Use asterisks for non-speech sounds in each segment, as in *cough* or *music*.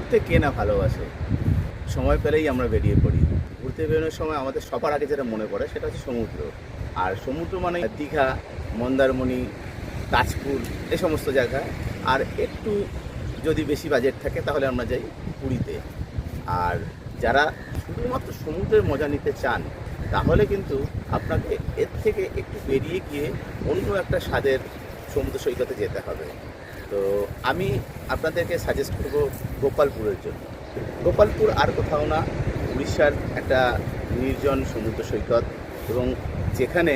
ঘুরতে কে না ভালোবাসে, সময় পেলেই আমরা বেরিয়ে পড়ি। ঘুরতে বেরোনোর সময় আমাদের সবার আগে যেটা মনে পড়ে সেটা হচ্ছে সমুদ্র। আর সমুদ্র মানে দীঘা, মন্দারমণি, তাজপুর, এ সমস্ত জায়গা। আর একটু যদি বেশি বাজেট থাকে তাহলে আমরা যাই পুরীতে। আর যারা শুধুমাত্র সমুদ্রের মজা নিতে চান, তাহলে কিন্তু আপনাকে এর থেকে একটু বেরিয়ে গিয়ে অন্য একটা স্বাদের সমুদ্র সৈকতে যেতে হবে। তো আমি আপনাদেরকে সাজেস্ট করব গোপালপুরের জন্য। গোপালপুর আর কোথাও না, উড়িষ্যার একটা নির্জন সমুদ্র সৈকত এবং যেখানে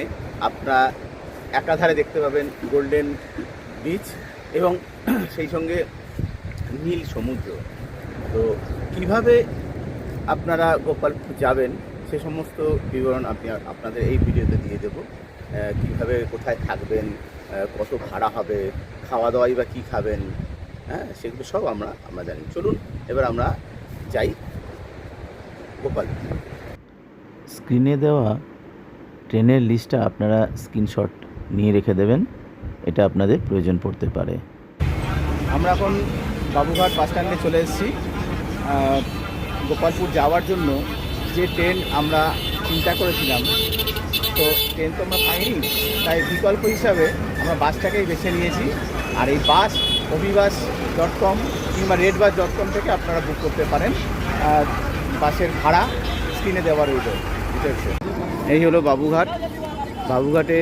আপনারা একাধারে দেখতে পাবেন গোল্ডেন বিচ এবং *clears throat* সেই সঙ্গে নীল সমুদ্র। তো কীভাবে আপনারা গোপালপুর যাবেন, সে সমস্ত বিবরণ আপনি আপনাদের এই ভিডিওতে দিয়ে দেবো। কীভাবে কোথায় থাকবেন কত ভাড়া হবে খাওয়া দাওয়াই বা কী খাবেন হ্যাঁ সেগুলো সব আমরা আমরা জানি। চলুন এবার আমরা যাই গোপালপুর স্ক্রিনে দেওয়া ট্রেনের লিস্টটা আপনারা স্ক্রিনশট নিয়ে রেখে দেবেন এটা আপনাদের প্রয়োজন পড়তে পারে। আমরা এখন বাবুঘাট বাস স্ট্যান্ডে চলে এসেছি। গোপালপুর যাওয়ার জন্য যে ট্রেন আমরা চিন্তা করেছিলাম তো ট্রেন তো আমরা পাইনি তাই বিকল্প হিসাবে আমরা বাসটাকেই বেছে নিয়েছি। আর এই বাস, অভিবাস ডট কম কিংবা রেড বাস ডট কম থেকে আপনারা বুক করতে পারেন। বাসের ভাড়া স্ক্রিনে দেওয়া ডিটেলসে এই হলো বাবুঘাট। বাবুঘাটে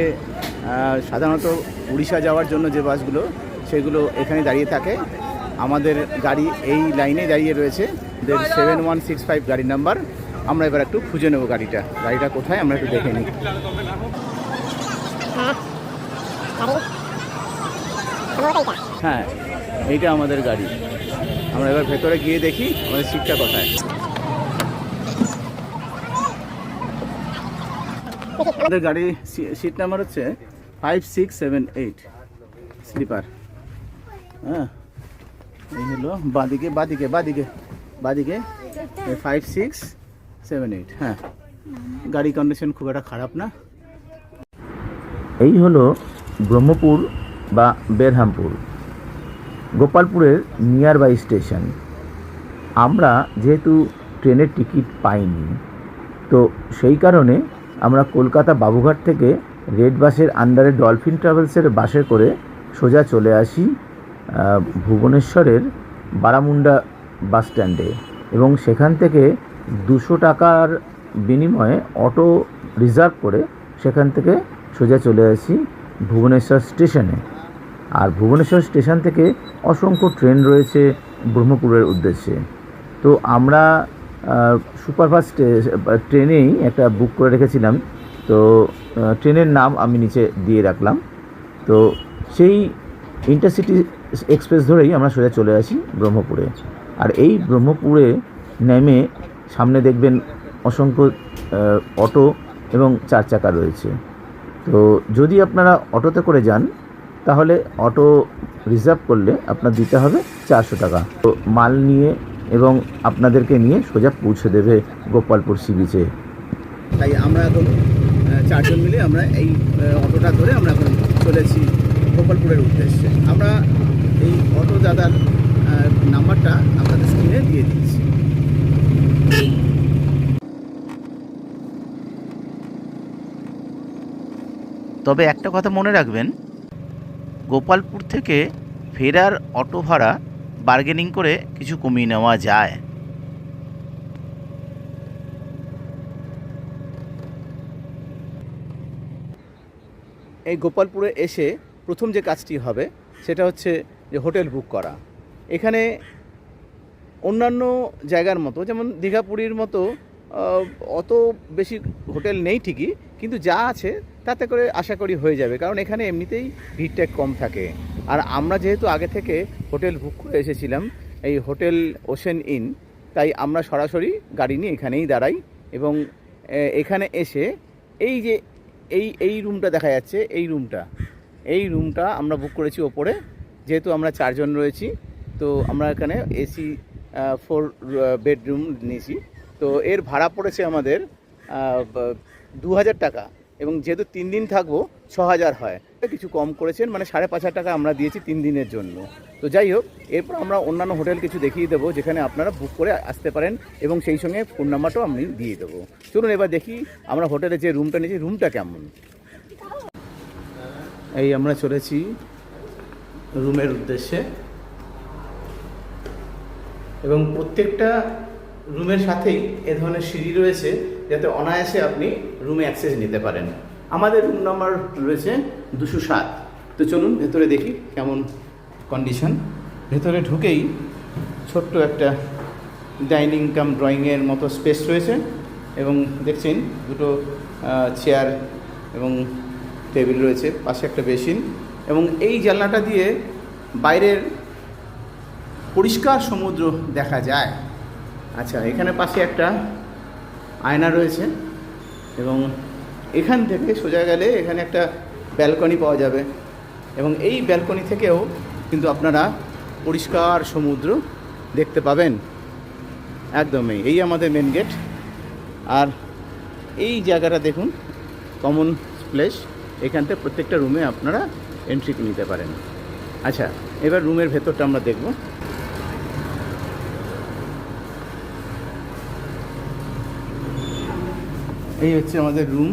সাধারণত উড়িষ্যা যাওয়ার জন্য যে বাসগুলো, সেগুলো এখানে দাঁড়িয়ে থাকে। আমাদের গাড়ি এই লাইনে দাঁড়িয়ে রয়েছে। সেভেন ওয়ান সিক্স ফাইভ গাড়ির নাম্বার আমরা এবার একটু খুঁজে নেব গাড়িটা। গাড়িটা কোথায়? আমরা একটু দেখে নিই। হ্যাঁ এইটা আমাদের গাড়ি। আমরা এবার ভেতরে গিয়ে দেখি আমাদের সিটটা কোথায়। আমাদের গাড়ি সিট নাম্বার হচ্ছে five six seven eight. Sleeper. হ্যাঁ এই হলো বাদিকে বাদিকে বাদিকে বাদিকে। ফাইভ সিক্স সেভেন এইট হ্যাঁ। গাড়ি কন্ডিশন খুব একটা খারাপ না। এই হলো ব্রহ্মপুর বা বেরহামপুর। গোপালপুরের নিয়ার বাই স্টেশন আমরা যেহেতু ট্রেনের টিকিট পাইনি, তো সেই কারণে আমরা কলকাতা বাবুঘাট থেকে রেড বাসের আন্ডারে ডলফিন ট্রাভেলসের বাসে করে সোজা চলে আসি ভুবনেশ্বরের বারামুন্ডা বাস স্ট্যান্ডে এবং সেখান থেকে দুশো টাকার বিনিময়ে অটো রিজার্ভ করে সেখান থেকে সোজা চলে আসি। ভুবনেশ্বর স্টেশনে। আর ভুবনেশ্বর স্টেশন থেকে অসংখ্য ট্রেন রয়েছে ব্রহ্মপুরের উদ্দেশ্যে। তো আমরা সুপারফাস্ট ট্রেনেই একটা বুক করে রেখেছিলাম। তো ট্রেনের নাম আমি নিচে দিয়ে রাখলাম। তো সেই ইন্টারসিটি এক্সপ্রেস ধরেই আমরা সোজা চলে আসি ব্রহ্মপুরে। আর এই ব্রহ্মপুরে নেমে সামনে দেখবেন অসংখ্য অটো এবং চার চাকা রয়েছে। তো যদি আপনারা অটোতে করে যান, তাহলে অটো রিজার্ভ করলে আপনার দিতে হবে চারশো টাকা। তো মাল নিয়ে এবং আপনাদেরকে নিয়ে সোজা পৌঁছে দেবে গোপালপুর সি বিচে। তাই আমরা এখন চারজন মিলে আমরা এই অটোটা ধরে আমরা এখন চলেছি গোপালপুরের উদ্দেশ্যে। আমরা এই অটো দাদার নাম্বারটা আপনাদের স্ক্রিনে দিয়ে দিচ্ছি। তবে একটা কথা মনে রাখবেন, গোপালপুর থেকে ফেরার অটো ভাড়া বার্গেনিং করে কিছু কমিয়ে নেওয়া যায়। এই গোপালপুরে এসে প্রথম যে কাজটি হবে, সেটা হচ্ছে যে হোটেল বুক করা। এখানে অন্যান্য জায়গার মতো, যেমন দীঘাপুরীর মতো অত বেশি হোটেল নেই ঠিকই, কিন্তু যা আছে তাতে করে আশা করি হয়ে যাবে। কারণ এখানে এমনিতেই ভিড়টা কম থাকে। আর আমরা যেহেতু আগে থেকে হোটেল বুক করে এসেছিলাম, এই হোটেল ওশেন ইন, তাই আমরা সরাসরি গাড়ি নিয়ে এখানেই দাঁড়াই এবং এখানে এসে এই যে, এই এই রুমটা দেখা যাচ্ছে, এই রুমটা। এই রুমটা আমরা বুক করেছি ওপরে, যেহেতু আমরা চারজন রয়েছি, তো আমরা এখানে এসি ফোর বেডরুম নিয়েছি। তো এর ভাড়া পড়েছে আমাদের দু হাজার টাকা। এবং যেহেতু তিন দিন থাকব, ছ হাজার হয়। কিছু কম করেছেন মানে সাড়ে পাঁচ হাজার টাকা আমরা দিয়েছি তিন দিনের জন্য। তো যাই হোক, এরপর আমরা অন্যান্য হোটেল কিছু দেখিয়ে দেবো, যেখানে আপনারা বুক করে আসতে পারেন এবং সেই সঙ্গে ফোন নাম্বারটাও আমি দিয়ে দেবো। চলুন এবার দেখি আমরা হোটেলে যে রুমটা নিয়েছি রুমটা কেমন? এই আমরা চলেছি রুমের উদ্দেশ্যে। এবং প্রত্যেকটা রুমের সাথেই এ ধরনের সিঁড়ি রয়েছে। যাতে অনায়াসে আপনি রুমে অ্যাক্সেস নিতে পারেন। আমাদের রুম নাম্বার রয়েছে দুশো সাত। তো চলুন ভেতরে দেখি কেমন কন্ডিশন ভেতরে ঢুকেই ছোট্ট একটা ডাইনিং কাম ড্রয়িংয়ের মতো স্পেস রয়েছে এবং দেখছেন দুটো চেয়ার এবং টেবিল রয়েছে, পাশে একটা বেসিন এবং এই জানলাটা দিয়ে বাইরের পরিষ্কার সমুদ্র দেখা যায়। আচ্ছা এখানে পাশে একটা আয়না রয়েছে এবং এখান থেকে সোজা গেলে এখানে একটা ব্যালকনি পাওয়া যাবে এবং এই ব্যালকনি থেকেও কিন্তু আপনারা পরিষ্কার সমুদ্র দেখতে পাবেন। একদমই, এই আমাদের মেন গেট আর এই জায়গাটা দেখুন কমন প্লেস এখান থেকে প্রত্যেকটা রুমে আপনারা এন্ট্রি নিতে পারেন। আচ্ছা এবার রুমের ভেতরটা আমরা দেখব। এই হচ্ছে আমাদের রুম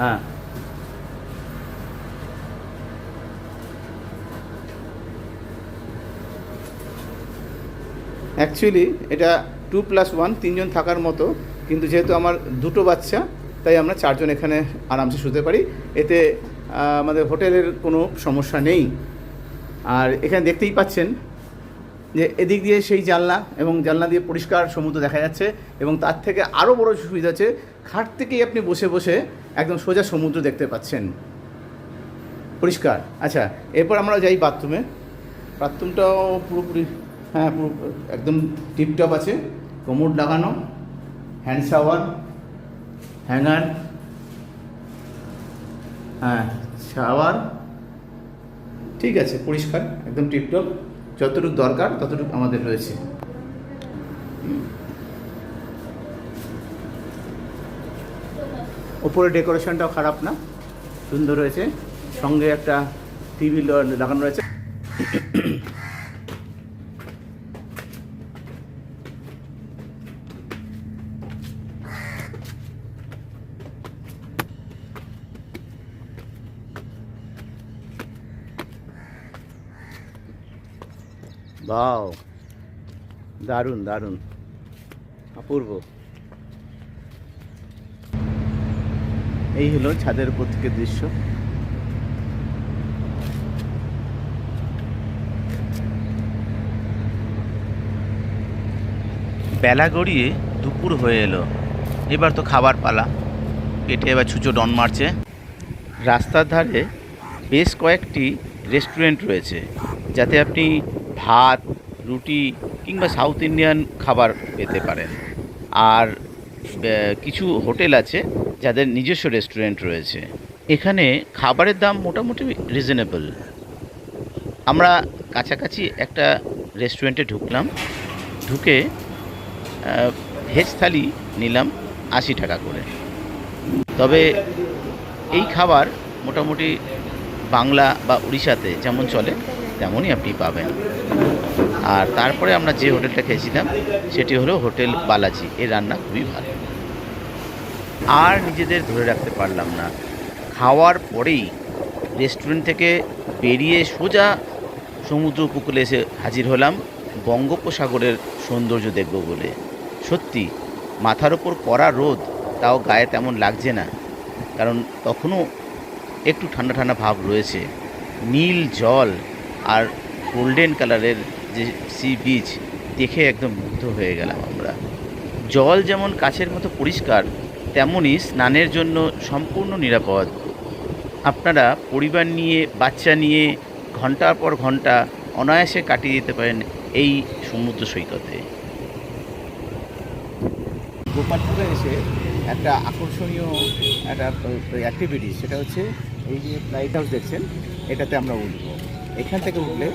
হ্যাঁ। অ্যাকচুয়ালি এটা টু প্লাস ওয়ান তিনজন থাকার মতো, কিন্তু যেহেতু আমার দুটো বাচ্চা, তাই আমরা চারজন এখানে আরামসে শুতে পারি। এতে আমাদের হোটেলের কোনো সমস্যা নেই। আর এখানে দেখতেই পাচ্ছেন যে এদিক দিয়ে সেই জানলা এবং জানলা দিয়ে পরিষ্কার সমুদ্র দেখা যাচ্ছে এবং তার থেকে আরও বড় সুবিধা আছে খাট থেকেই আপনি বসে বসে একদম সোজা সমুদ্র দেখতে পাচ্ছেন। পরিষ্কার। আচ্ছা এরপর আমরা যাই বাথরুমে। বাথরুমটাও পুরোপুরি হ্যাঁ পুরো একদম টিপটপ আছে। কোমর লাগানো, হ্যান্ড শাওয়ার, হ্যাঙ্গার হ্যাঁ শাওয়ার, ঠিক আছে, পরিষ্কার, একদম টিপটপ। যতটুকু দরকার, ততটুকু আমাদের রয়েছে। ওপরে ডেকোরেশনটাও খারাপ না, সুন্দর রয়েছে। সঙ্গে একটা টিভি লাগানো রয়েছে। বাও দারুণ দারুণ। অপূর্ব। এই হলো ছাদের উপর থেকে দৃশ্য। বেলা গড়িয়ে দুপুর হয়ে এলো। এবার তো খাবার পালা। পেটে এবার ছুঁচো ডন মারছে। রাস্তার ধারে বেশ কয়েকটি রেস্টুরেন্ট রয়েছে, যাতে আপনি ভাত, রুটি কিংবা সাউথ ইন্ডিয়ান খাবার পেতে পারেন। আর কিছু হোটেল আছে যাদের নিজস্ব রেস্টুরেন্ট রয়েছে। এখানে খাবারের দাম মোটামুটি রিজনেবল আমরা কাছাকাছি একটা রেস্টুরেন্টে ঢুকলাম। ঢুকে ভেজ থালি নিলাম আশি টাকা করে। তবে এই খাবার মোটামুটি বাংলা বা উড়িষ্যাতে যেমন চলে তেমনই আপনি পাবেন। আর তারপরে আমরা যে হোটেলটা খেয়েছিলাম, সেটি হলো হোটেল বালাজি। এর রান্না খুবই ভালো। আর নিজেদের ধরে রাখতে পারলাম না। খাওয়ার পরেই রেস্টুরেন্ট থেকে বেরিয়ে সোজা সমুদ্র উপকূলে এসে হাজির হলাম। বঙ্গোপসাগরের সৌন্দর্য দেখব বলে। সত্যি, মাথার ওপর কড়া রোদ, তাও গায়ে তেমন লাগছে না। কারণ তখনও একটু ঠান্ডা ঠান্ডা ভাব রয়েছে। নীল জল আর গোল্ডেন কালারের যে সি বিচ দেখে একদম মুগ্ধ হয়ে গেলাম আমরা। জল যেমন কাছের মতো পরিষ্কার তেমনই স্নানের জন্য সম্পূর্ণ নিরাপদ। আপনারা পরিবার নিয়ে, বাচ্চা নিয়ে, ঘণ্টার পর ঘণ্টা অনায়াসে কাটিয়ে দিতে পারেন এই সমুদ্র সৈকতে। গোপালপুরে এসে একটা আকর্ষণীয় একটা অ্যাক্টিভিটি সেটা হচ্ছে এই যে লাইট হাউস দেখছেন, এটাতে আমরা উঠব। এখান থেকে উঠলে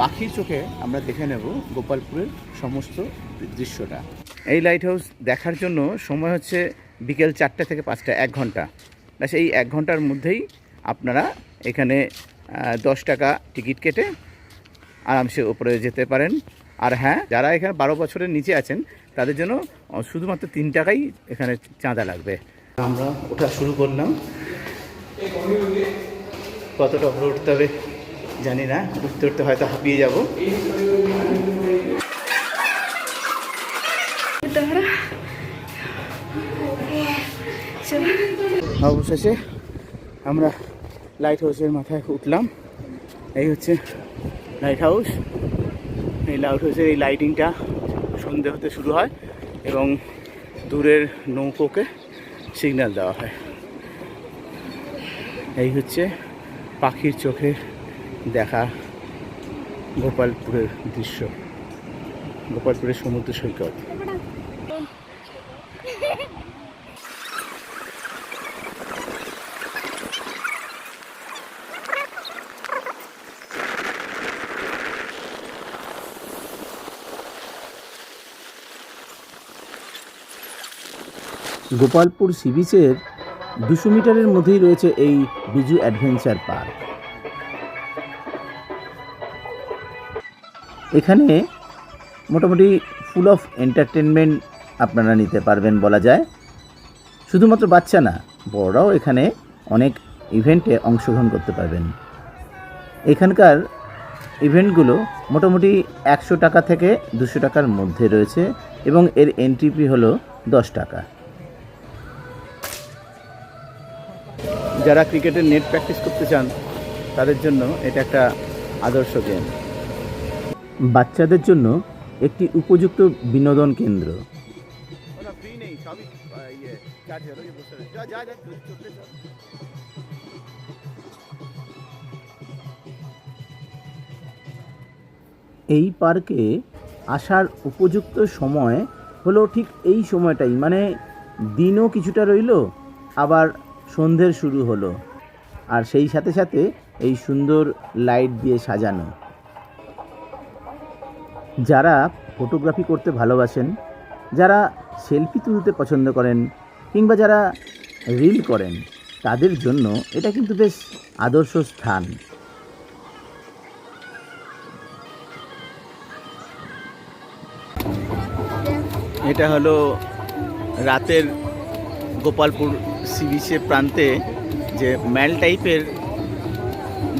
পাখির চোখে আমরা দেখে নেব গোপালপুরের সমস্ত দৃশ্যটা। এই লাইট হাউস দেখার জন্য সময় হচ্ছে বিকেল চারটে থেকে পাঁচটা, এক ঘণ্টা। ব্যাস, এই এক ঘণ্টার মধ্যেই আপনারা এখানে দশ টাকা টিকিট কেটে আরামসে ওপরে যেতে পারেন। আর হ্যাঁ যারা এখানে বারো বছরের নিচে আছেন, তাদের জন্য শুধুমাত্র তিন টাকাই এখানে চাঁদা লাগবে। আমরা ওঠা শুরু করলাম। কতটা উপরে উঠতে হবে? জানি না, উঠতে উঠতে হয়তো হাঁপিয়ে যাব। অবশেষে আমরা লাইট হাউসের মাথায় উঠলাম। এই হচ্ছে লাইট হাউস এই লাইট হাউসের এই লাইটিংটা সন্ধে হতে শুরু হয় এবং দূরের নৌকোকে সিগন্যাল দেওয়া হয়। এই হচ্ছে পাখির চোখে দেখা গোপালপুরের দৃশ্য, গোপালপুরের সমুদ্র সৈকত। গোপালপুর সি বিচের দুশো মিটারের মধ্যেই রয়েছে এই বিজু অ্যাডভেঞ্চার পার্ক। এখানে মোটামুটি ফুল অফ এন্টারটেনমেন্ট আপনারা নিতে পারবেন বলা যায়। শুধুমাত্র বাচ্চা না, বড়রাও এখানে অনেক ইভেন্টে অংশগ্রহণ করতে পারবেন। এখানকার ইভেন্টগুলো মোটামুটি একশো টাকা থেকে দুশো টাকার মধ্যে রয়েছে এবং এর এন্ট্রি ফি হলো দশ টাকা। যারা ক্রিকেটের নেট প্র্যাকটিস করতে চান, তাদের জন্য এটা একটা আদর্শ গেম বাচ্চাদের জন্য একটি উপযুক্ত বিনোদন কেন্দ্র। এই পার্কে আসার উপযুক্ত সময় হলো ঠিক এই সময়টাই মানে দিনও কিছুটা রইল, আবার সন্ধ্যের শুরু হলো, আর সেই সাথে সাথে এই সুন্দর লাইট দিয়ে সাজানো। যারা ফটোগ্রাফি করতে ভালোবাসেন, যারা সেলফি তুলতে পছন্দ করেন, কিংবা যারা রিল করেন, তাদের জন্য এটা কিন্তু বেশ আদর্শ স্থান। এটা হলো রাতের গোপালপুর সি প্রান্তে যে ম্যাল টাইপের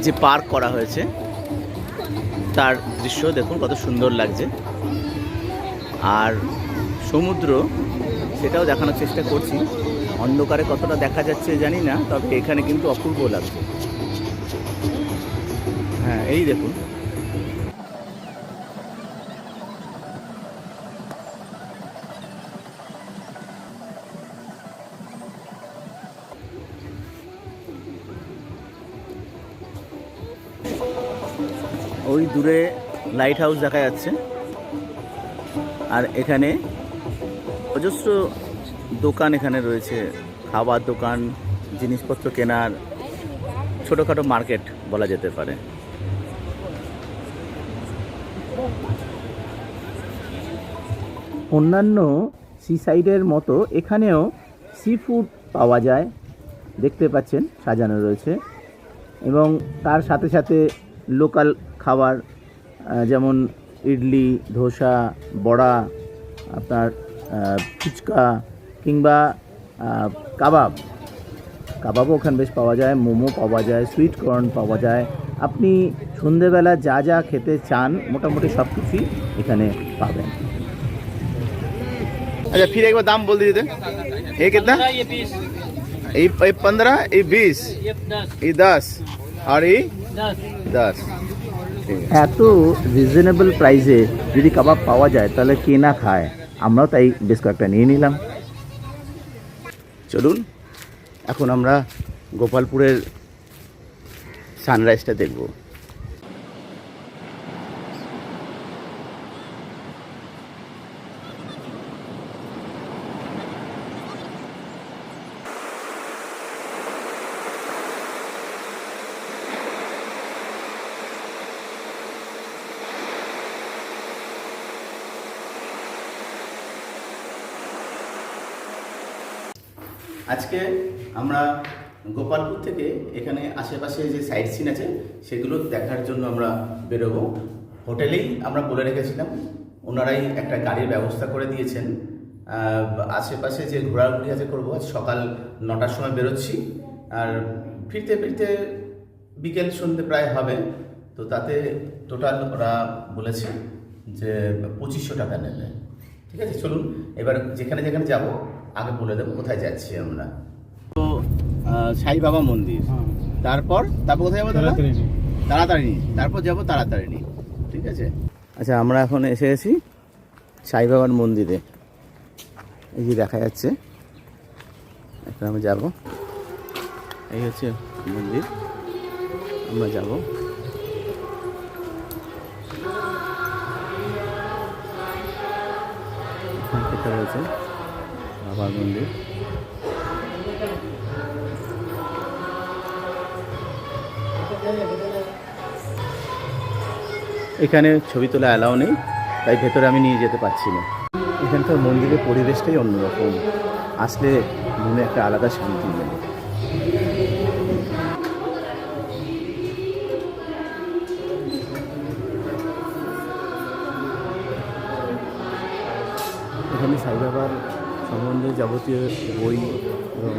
যে পার্ক করা হয়েছে। তার দৃশ্য, দেখুন কত সুন্দর লাগছে। আর সমুদ্র, সেটাও দেখানোর চেষ্টা করছি। অন্ধকারে কতটা দেখা যাচ্ছে জানি না, তবে এখানে কিন্তু অপূর্ব লাগছে। হ্যাঁ এই দেখুন। ওই দূরে লাইট হাউস দেখা যাচ্ছে। আর এখানে অজস্র দোকান এখানে রয়েছে। খাবার দোকান, জিনিসপত্র কেনার ছোটোখাটো মার্কেট বলা যেতে পারে। অন্যান্য সি সাইডের মতো এখানেও সি ফুড পাওয়া যায়। দেখতে পাচ্ছেন, সাজানো রয়েছে। এবং তার সাথে সাথে লোকাল খাবার আহ, যেমন ইডলি ধোসা বড়া আপনার আহ, ফুচকা কিংবা আহ, কাবাব কাবাবও ওখানে বেশ পাওয়া যায় মোমো পাওয়া যায় সুইট কর্ন পাওয়া যায় আপনি সন্ধেবেলা যা যা খেতে চান মোটামুটি সব কিছুই এখানে পাবেন अच्छा फिर एक बार दाम बोल दीजिए ये कितना ये बीस ये ये पंद्रह ये बीस ये दस ये दस और ये दस दस ঠিক আছে এত রিজনেবল প্রাইসে যদি কাবাব পাওয়া যায়, তাহলে কে না খায়? আমরাও তাই বেশ কয়েকটা নিয়ে নিলাম। চলুন, এখন আমরা গোপালপুরের সানরাইজটা দেখব। আজকে আমরা গোপালপুর থেকে এখানে আশেপাশে যে সাইট সিন আছে, সেগুলো দেখার জন্য আমরা বেরোবো। হোটেলেই আমরা বলে রেখেছিলাম, ওনারাই একটা গাড়ির ব্যবস্থা করে দিয়েছেন। আশেপাশে যে ঘোরাঘুরি আছে করব সকাল নটার সময় বেরোচ্ছি। আর ফিরতে ফিরতে বিকেল সন্ধ্যে প্রায় হবে, তো তাতে টোটাল ওরা বলেছে যে পঁচিশশো টাকা নেবে ঠিক আছে, চলুন, এবার যেখানে যেখানে যাব আগে বলে দেবো কোথায় যাচ্ছি আমরা? তো সাই বাবা মন্দির। তারপর তারপর কোথায় যাব দাদা? তাড়াতাড়ি তারপর যাব তাড়াতাড়ি ঠিক আছে? আচ্ছা আমরা এখন এসে গেছি সাই বাবার মন্দিরে। এই যে দেখা যাচ্ছে। এখন আমরা যাব। এই হচ্ছে মন্দির। আমরা যাব। রয়েছে। বাবার মন্দির। এখানে ছবি তোলা অ্যালাও নেই, তাই ভেতরে আমি নিয়ে যেতে পারছি না। এখানকার মন্দিরের পরিবেশটাই অন্যরকম। আসলে মনে একটা আলাদা শান্তি মেলে যাবতীয় বই এবং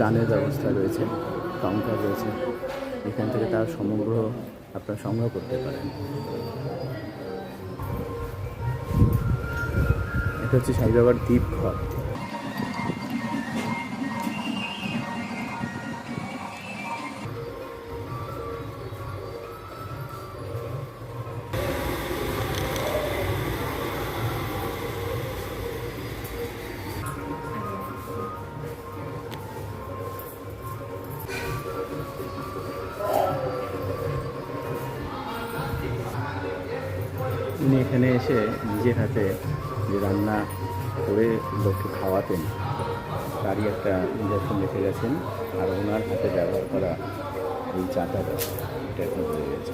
দানের ব্যবস্থা রয়েছে, কাউন্টার রয়েছে, এখান থেকে তার সমগ্র আপনারা সংগ্রহ করতে পারেন। এটা হচ্ছে সাইবাবার দ্বীপ ঘর এখানে এসে নিজের হাতে যে রান্না করে লোককে খাওয়াতেন তারই একটা নিদর্শন রেখে গেছেন আর ওনার হাতে ব্যবহার করা এই চাটা এটা এখন হয়ে গেছে।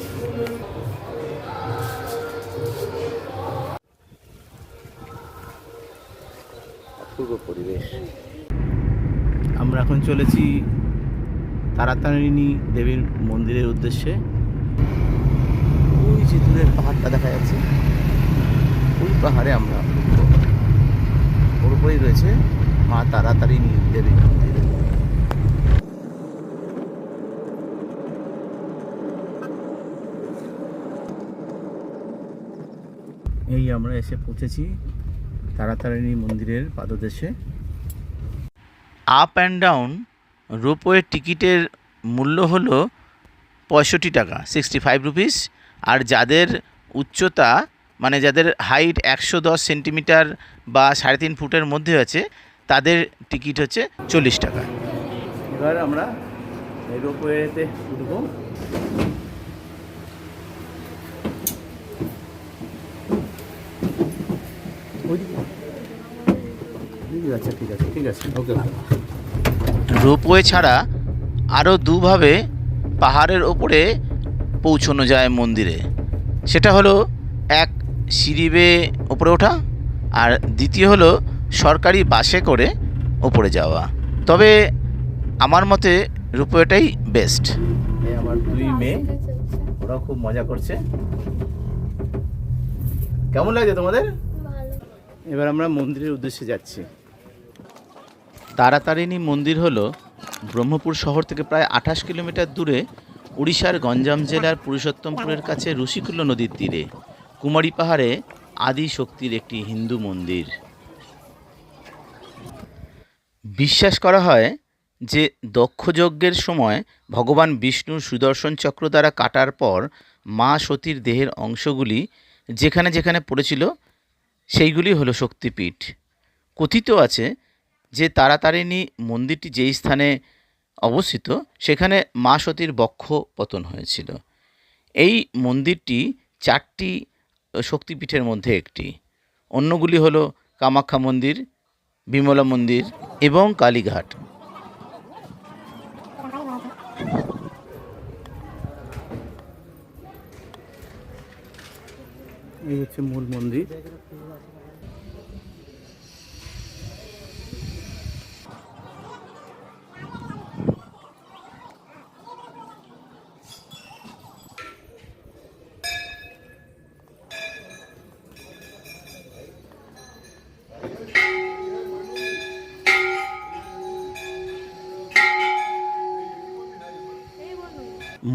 অপূর্ব পরিবেশ। আমরা এখন চলেছি তারাতারিণী দেবীর মন্দিরের উদ্দেশ্যে। ওই যে দূরের পাহাড়টা দেখা যাচ্ছে। পাহাড়ে আমরা। ওর উপরেই রয়েছে মা তারাতারিণী দেবী মন্দির এই আমরা এসে পৌঁছেছি তারাতারিণী মন্দিরের পাদদেশে আপ অ্যান্ড ডাউন রোপওয়ে টিকিটের মূল্য হলো পঁয়ষট্টি টাকা সিক্সটি ফাইভ রুপিস আর যাদের উচ্চতা মানে যাদের হাইট একশো দশ সেন্টিমিটার বা সাড়ে তিন ফুটের মধ্যে আছে তাদের টিকিট হচ্ছে চল্লিশ টাকা। এবার আমরা রোপওয়েতে উঠবো। আচ্ছা ঠিক আছে ঠিক আছে ওকে। ওকে রোপওয়ে ছাড়া আরও দুভাবে পাহাড়ের ওপরে পৌঁছানো যায় মন্দিরে। সেটা হলো এক সিঁড়ি বেয়ে ওপরে ওঠা আর দ্বিতীয় হলো সরকারি বাসে করে ওপরে যাওয়া। তবে আমার মতে রোপওয়েটাই বেস্ট। এই আমার দুই মেয়ে ওরাও খুব মজা করছে। কেমন লাগছে তোমাদের? এবার আমরা মন্দিরের উদ্দেশ্যে যাচ্ছি। তারাতারিণী মন্দির হলো ব্রহ্মপুর শহর থেকে প্রায় আঠাশ কিলোমিটার দূরে উড়িষ্যার গঞ্জাম জেলার পুরুষোত্তমপুরের কাছে ঋষিকুল্য নদীর তীরে। কুমারী পাহাড়ে আদি শক্তির একটি হিন্দু মন্দির। বিশ্বাস করা হয় যে দক্ষযজ্ঞের সময় ভগবান বিষ্ণুর সুদর্শন চক্র দ্বারা কাটার পর মা সতীর দেহের অংশগুলি যেখানে যেখানে পড়েছিল, সেইগুলি হলো শক্তিপীঠ। কথিত আছে যে তারাতারিণী মন্দিরটি যেই স্থানে অবস্থিত, সেখানে মা সতীর বক্ষ পতন হয়েছিল। এই মন্দিরটি চারটি শক্তিপীঠের মধ্যে একটি। অন্যগুলি হল কামাখ্যা মন্দির, বিমলা মন্দির এবং কালীঘাট। এই হচ্ছে মূল মন্দির।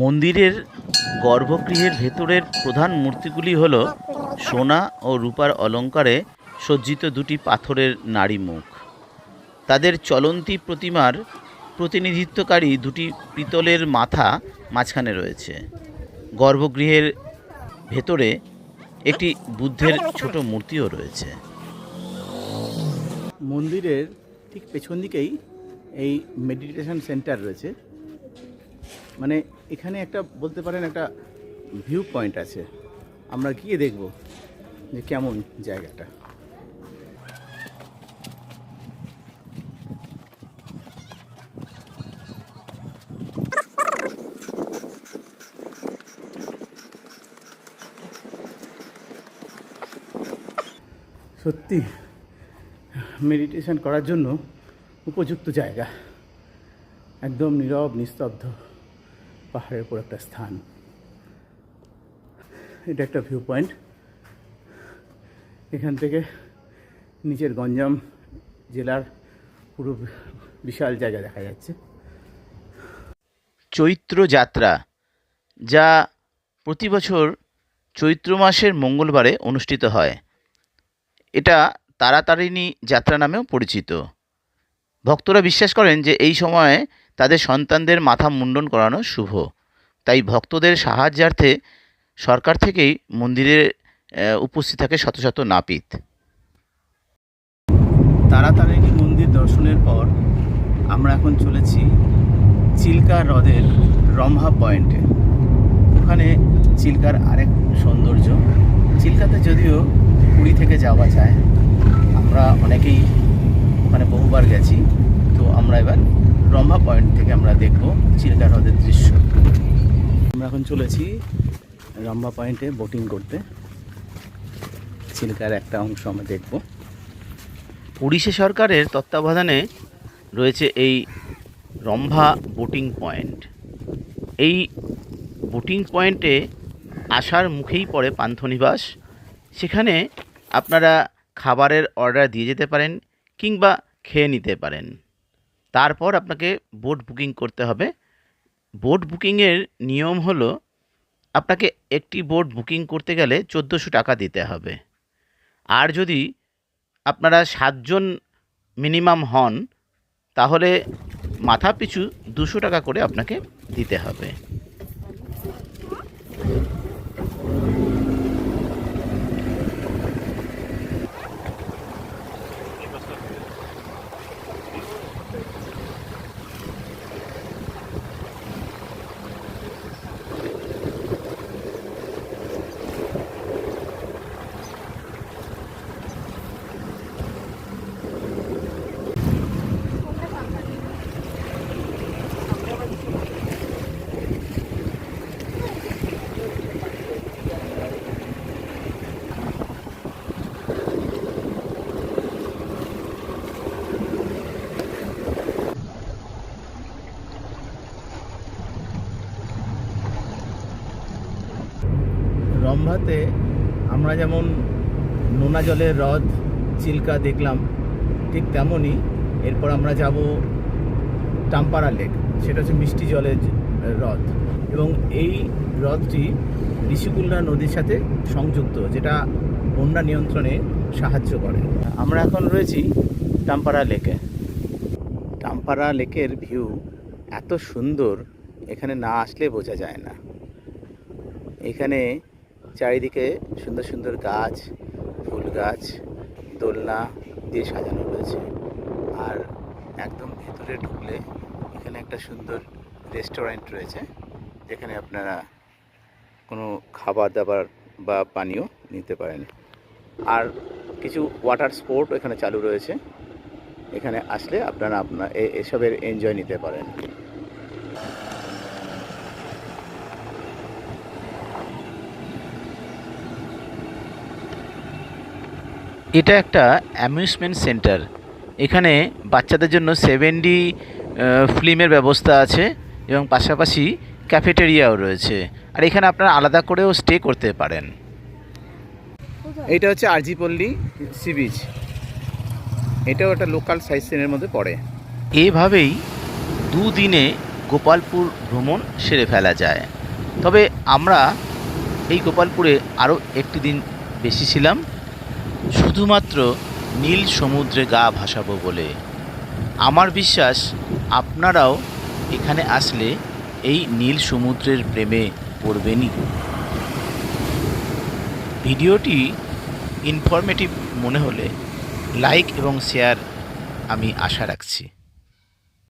মন্দিরের গর্ভগৃহের ভেতরের প্রধান মূর্তিগুলি হল সোনা ও রূপার অলঙ্কারে সজ্জিত দুটি পাথরের নারী মুখ। তাদের চলন্তি প্রতিমার প্রতিনিধিত্বকারী দুটি পিতলের মাথা মাঝখানে রয়েছে। গর্ভগৃহের ভেতরে একটি বুদ্ধের ছোট মূর্তিও রয়েছে। মন্দিরের ঠিক পেছন দিকেই এই মেডিটেশন সেন্টার রয়েছে। মানে এখানে একটা বলতে পারেন একটা ভিউ পয়েন্ট আছে। আমরা গিয়ে দেখব যে কেমন জায়গাটা। সত্যি মেডিটেশন করার জন্য উপযুক্ত জায়গা। একদম নীরব, নিস্তব্ধ। পাহাড়ের উপর একটা স্থান। এটা একটা ভিউ পয়েন্ট এখান থেকে নিচের গঞ্জাম জেলার পুরো বিশাল জায়গা দেখা যাচ্ছে। চৈত্র যাত্রা, যা প্রতি বছর চৈত্র মাসের মঙ্গলবারে অনুষ্ঠিত হয়। এটা তারাতারিণী যাত্রা নামেও পরিচিত। ভক্তরা বিশ্বাস করেন যে এই সময়ে তাদের সন্তানদের মাথা মুন্ডন করানো শুভ। তাই ভক্তদের সাহায্যার্থে সরকার থেকেই মন্দিরে উপস্থিত থাকে শত শত নাপিত। তারাতারিণী মন্দির দর্শনের পর আমরা এখন চলেছি চিল্কা হ্রদের রম্ভা পয়েন্টে। ওখানে চিল্কার আরেক সৌন্দর্য। চিল্কাতে যদিও পুরী থেকে যাওয়া যায়, আমরা অনেকেই ওখানে বহুবার গেছি। আমরা এবার রম্ভা পয়েন্ট থেকে আমরা দেখব চিল্কা হ্রদের দৃশ্য। আমরা এখন চলেছি রম্ভা পয়েন্টে বোটিং করতে। চিল্কার একটা অংশ আমরা দেখব। উড়িষ্যা সরকারের তত্ত্বাবধানে রয়েছে এই রম্ভা বোটিং পয়েন্ট এই বোটিং পয়েন্টে আসার মুখেই পড়ে পান্থনিবাস সেখানে আপনারা খাবারের অর্ডার দিয়ে যেতে পারেন কিংবা খেয়ে নিতে পারেন। তারপর আপনাকে বোট বুকিং করতে হবে। বোট বুকিংয়ের নিয়ম হলো, আপনাকে একটি বোট বুকিং করতে গেলে চোদ্দোশো টাকা দিতে হবে। আর যদি আপনারা সাতজন মিনিমাম হন, তাহলে মাথা পিছু দুশো টাকা করে আপনাকে দিতে হবে। রম্ভাতে আমরা যেমন নোনা জলের হ্রদ, চিল্কা দেখলাম, ঠিক তেমনই এরপর আমরা যাব টাম্পারা লেক, সেটা হচ্ছে মিষ্টি জলের হ্রদ। এবং এই হ্রদটি ঋষিকুল্লা নদীর সাথে সংযুক্ত, যেটা বন্যা নিয়ন্ত্রণে সাহায্য করে। আমরা এখন রয়েছি টাম্পারা লেকে। টাম্পারা লেকের ভিউ এত সুন্দর, এখানে না আসলে বোঝা যায় না। এখানে চারিদিকে সুন্দর সুন্দর গাছ, ফুল গাছ, দোলনা দিয়ে সাজানো রয়েছে। আর একদম ভেতরে ঢুকলে এখানে একটা সুন্দর রেস্টুরেন্ট রয়েছে, যেখানে আপনারা কোনো খাবার দাবার বা পানীয় নিতে পারেন। আর কিছু ওয়াটার স্পোর্ট এখানে চালু রয়েছে। এখানে আসলে আপনারা আপনার এসবের এনজয় নিতে পারেন। এটা একটা অ্যামিউজমেন্ট সেন্টার। এখানে বাচ্চাদের জন্য সেভেন ডি ফিল্মের ব্যবস্থা আছে এবং পাশাপাশি ক্যাফেটেরিয়াও রয়েছে। আর এখানে আপনারা আলাদা করেও স্টে করতে পারেন। এটা হচ্ছে আরজিপল্লী সি বিচ এটাও একটা লোকাল সাইট সিনের মধ্যে পড়ে। এভাবেই দুদিনে গোপালপুর ভ্রমণ সেরে ফেলা যায়। তবে আমরা এই গোপালপুরে আরও একটি দিন বেশি ছিলাম। শুধুমাত্র নীল সমুদ্রে গা ভাসাবো বলে। আমার বিশ্বাস, আপনারাও এখানে আসলে এই নীল সমুদ্রের প্রেমে পড়বেনই। ভিডিওটি ইনফরমেটিভ মনে হলে লাইক এবং শেয়ার আমি আশা রাখছি।